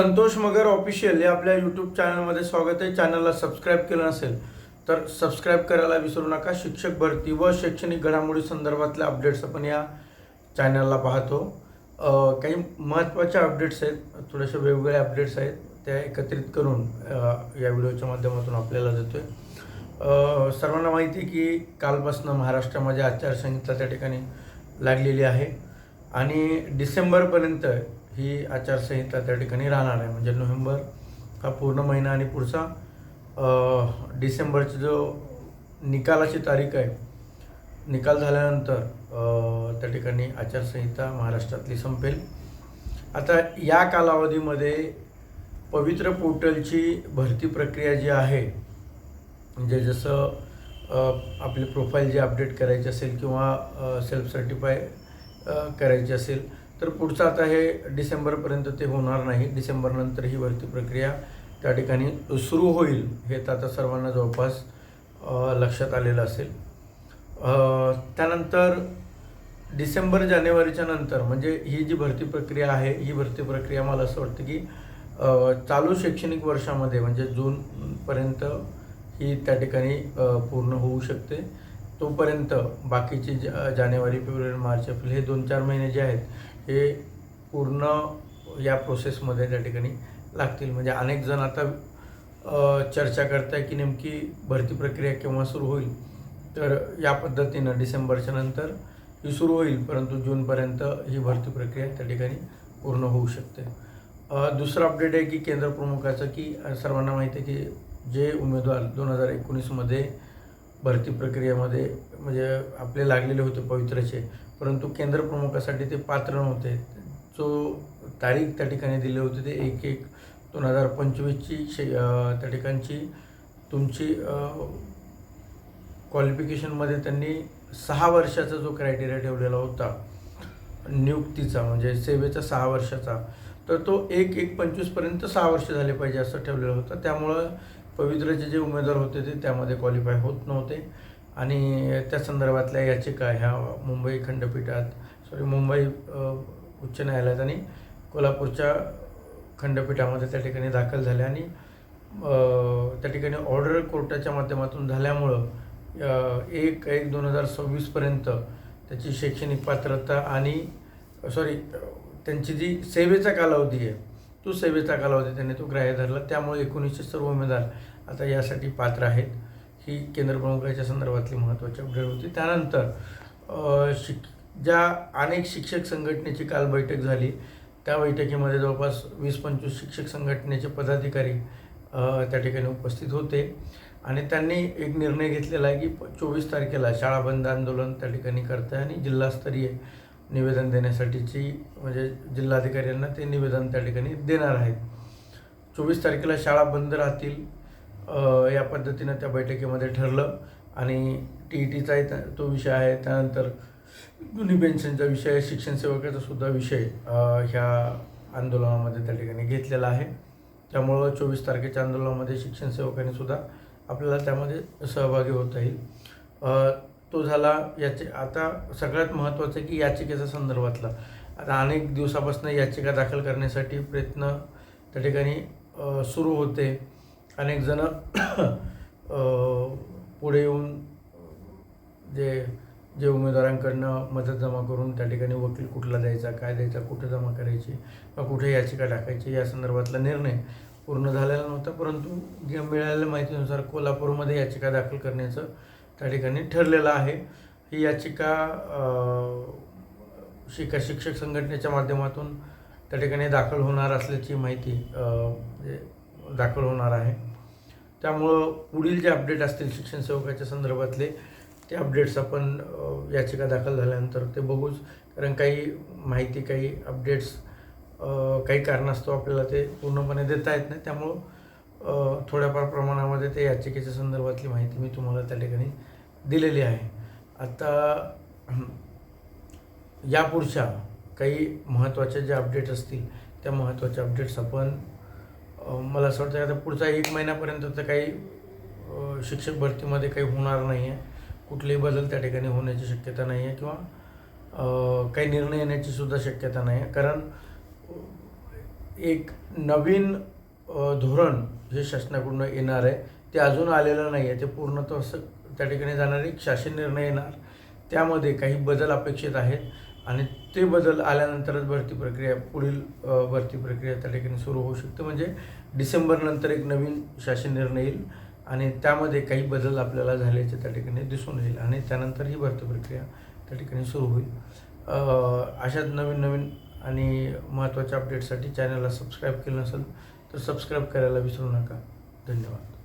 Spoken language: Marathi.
संतोष मगर ऑफिशियल या आपल्या यूट्यूब चॅनलमध्ये स्वागत आहे. चॅनलला सबस्क्राईब केलं नसेल तर सबस्क्राईब करायला विसरू नका. शिक्षक भरती व शैक्षणिक घडामोडी संदर्भातल्या अपडेट्स आपण या चॅनलला पाहतो. काही महत्त्वाच्या अपडेट्स आहेत. थोडेसे वेगवेगळ्या अपडेट्स आहेत. त्या एकत्रित करून या व्हिडिओच्या माध्यमातून आपल्याला देतोय. आहे सर्वांना माहिती आहे की कालपासून महाराष्ट्रामध्ये आचारसंहिता त्या ठिकाणी लागलेली आहे. आणि डिसेंबरपर्यंत ही आचारसंहिता त्या ठिकाणी राहणार आहे. म्हणजे नोव्हेंबर हा पूर्ण महिना आणि पुढचा डिसेंबरचा जो निकालाची तारीख आहे निकाल झाल्यानंतर त्या ठिकाणी आचारसंहिता महाराष्ट्रातली संपेल. आता या कालावधीमध्ये पवित्र पोर्टलची भरती प्रक्रिया जी आहे म्हणजे जसं आपली प्रोफाईल जे अपडेट करायची असेल किंवा सेल्फ सर्टिफाय करायची असेल तर पुढचं आता हे डिसेंबरपर्यंत ते होणार नाही. डिसेंबरनंतर ही भरती प्रक्रिया त्या ठिकाणी सुरू होईल हे तर आता सर्वांना जवळपास लक्षात आलेलं असेल. त्यानंतर डिसेंबर जानेवारीच्या नंतर म्हणजे ही जी भरती प्रक्रिया आहे ही भरती प्रक्रिया मला असं वाटतं की चालू शैक्षणिक वर्षामध्ये म्हणजे जूनपर्यंत ही त्या ठिकाणी पूर्ण होऊ शकते. तोपर्यंत बाकीचे जानेवारी फेब्रुवारी मार्च एप्रिल हे दोन चार महिने जे आहेत हे पूर्ण या प्रोसेसमध्ये त्या ठिकाणी लागतील. म्हणजे अनेक जण आता चर्चा चर्चा करताय की नेमकी भरती प्रक्रिया केव्हा सुरू होईल. तर या पद्धतीनं डिसेंबरच्या नंतर ही सुरू होईल परंतु जूनपर्यंत ही भरती प्रक्रिया त्या ठिकाणी पूर्ण होऊ शकते. दुसरं अपडेट आहे की केंद्र प्रमुखाचं की सर्वांना माहिती आहे की जे उमेदवार दोन हजार एकोणीसमध्ये भरती प्रक्रियेमध्ये म्हणजे आपले लागलेले होते पवित्रचे परंतु केंद्र प्रमुखासाठी ते पात्र नव्हते. जो तारीख त्या ठिकाणी दिली होती ते एक एक दोन हजार पंचवीसची शे त्या ठिकाणची तुमची क्वालिफिकेशनमध्ये त्यांनी सहा वर्षाचा जो क्रायटेरिया ठेवलेला होता नियुक्तीचा म्हणजे सेवेचा सहा वर्षाचा तर तो एक एक पंचवीसपर्यंत सहा वर्ष झाले पाहिजे असं ठेवलेलं होतं. त्यामुळं पवित्रचे जे उमेदवार होते ते त्यामध्ये क्वालिफाय होत नव्हते. आणि त्या संदर्भातल्या याचिका ह्या मुंबई खंडपीठात सॉरी मुंबई उच्च न्यायालयात आणि कोल्हापूरच्या खंडपीठामध्ये त्या ठिकाणी दाखल झाल्या आणि त्या ठिकाणी ऑर्डर कोर्टाच्या माध्यमातून झाल्यामुळं एक एक दोन हजार सव्वीसपर्यंत त्याची शैक्षणिक पात्रता आणि सॉरी त्यांची जी सेवेचा कालावधी आहे तो सेवेचा कालावधी त्यांनी तो ग्राह्य धरला. त्यामुळे एकोणीसशे सर्व उमेदवार आता यासाठी पात्र आहेत. ही केंद्र प्रमुखाच्या संदर्भातली महत्त्वाची अपडेट होती. त्यानंतर शिक ज्या अनेक शिक्षक संघटनेची काल बैठक झाली त्या बैठकीमध्ये जवळपास वीस पंचवीस शिक्षक संघटनेचे पदाधिकारी त्या ठिकाणी उपस्थित होते. आणि त्यांनी एक निर्णय घेतलेला आहे की चोवीस तारखेला शाळा बंद आंदोलन त्या ठिकाणी करतं आणि जिल्हास्तरीय निवेदन देण्यासाठीची म्हणजे जिल्हाधिकाऱ्यांना ते निवेदन त्या ठिकाणी देणार आहेत. चोवीस तारखेला शाळा बंद राहतील या पद्धतीनं त्या बैठकीमध्ये ठरलं. आणि टी ई टीचाही त्या- तो विषय आहे. त्यानंतर जुनी पेन्शनचा विषय शिक्षण सेवकाचा सुद्धा विषय ह्या आंदोलनामध्ये त्या ठिकाणी घेतलेला आहे. त्यामुळं चोवीस तारखेच्या आंदोलनामध्ये शिक्षण सेवकांनी सुद्धा आपल्याला त्यामध्ये सहभागी होता येईल. तो झाला याचे आता सगळ्यात महत्त्वाचं आहे की याचिकेचा संदर्भातला आता अनेक दिवसापासून याचिका दाखल करण्यासाठी प्रयत्न त्या ठिकाणी सुरू होते. अनेक जण पुढे येऊन जे जे उमेदवारांकडनं मदत जमा करून त्या ठिकाणी वकील कुठला द्यायचा काय द्यायचा कुठे जमा करायची किंवा कुठे याचिका टाकायची या संदर्भातला निर्णय पूर्ण झालेला नव्हता. परंतु जे मिळालेल्या माहितीनुसार कोल्हापूरमध्ये याचिका दाखल करण्याचं त्या ठिकाणी ठरलेलं आहे. ही याचिका शिका शिक्षक संघटनेच्या माध्यमातून त्या ठिकाणी दाखल होणार असल्याची माहिती म्हणजे दाखल होणार आहे. त्यामुळं पुढील जे अपडेट असतील शिक्षण सेवकाच्या संदर्भातले ते अपडेट्स आपण याचिका दाखल झाल्यानंतर ते बघूच. कारण काही माहिती काही अपडेट्स काही कारणास्तव आपल्याला ते पूर्णपणे देता येत नाही. त्यामुळं थोड्याफार प्रमाणामध्ये ते याचिकेच्या संदर्भातली माहिती मी तुम्हाला त्या ठिकाणी दिलेली आहे. आता यापुढच्या काही महत्त्वाच्या ज्या अपडेट असतील त्या महत्त्वाच्या अपडेट्स आपण मला असं वाटतं आता पुढचा एक महिन्यापर्यंत तर काही शिक्षक भरतीमध्ये काही होणार नाही आहे कुठलेही बदल त्या ठिकाणी होण्याची शक्यता नाही आहे किंवा काही निर्णय येण्याची सुद्धा शक्यता नाही आहे कारण एक नवीन धोरण जे शासनाकडून येणार आहे ते अजून आलेलं नाही आहे ते पूर्णतः असं त्या ठिकाणी जाणारे एक शासन निर्णय येणार. त्यामध्ये काही बदल अपेक्षित आहेत. आणि ते बदल आल्यानंतरच भरती प्रक्रिया पुढील भरती प्रक्रिया त्या ठिकाणी सुरू होऊ शकते. म्हणजे डिसेंबरनंतर एक नवीन शासन निर्णय येईल आणि त्यामध्ये काही बदल आपल्याला झाल्याचे त्या ठिकाणी दिसून येईल आणि त्यानंतर ही भरती प्रक्रिया त्या ठिकाणी सुरू होईल. अशाच नवीन नवीन आणि महत्त्वाच्या अपडेटसाठी चॅनलला सबस्क्राईब केलं नसेल तर सबस्क्राईब करायला विसरू नका. धन्यवाद.